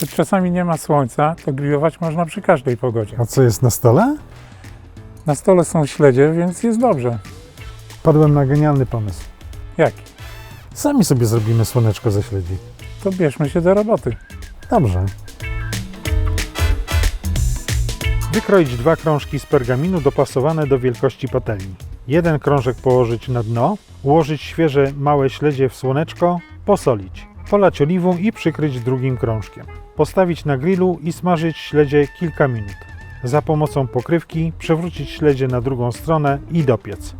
Choć czasami nie ma słońca, to grillować można przy każdej pogodzie. A co jest na stole? Na stole są śledzie, więc jest dobrze. Padłem na genialny pomysł. Jaki? Sami sobie zrobimy słoneczko ze śledzi. To bierzmy się do roboty. Dobrze. Wykroić dwa krążki z pergaminu dopasowane do wielkości patelni. Jeden krążek położyć na dno, ułożyć świeże małe śledzie w słoneczko, posolić. Polać oliwą i przykryć drugim krążkiem. Postawić na grillu i smażyć śledzie kilka minut. Za pomocą pokrywki przewrócić śledzie na drugą stronę i dopiec.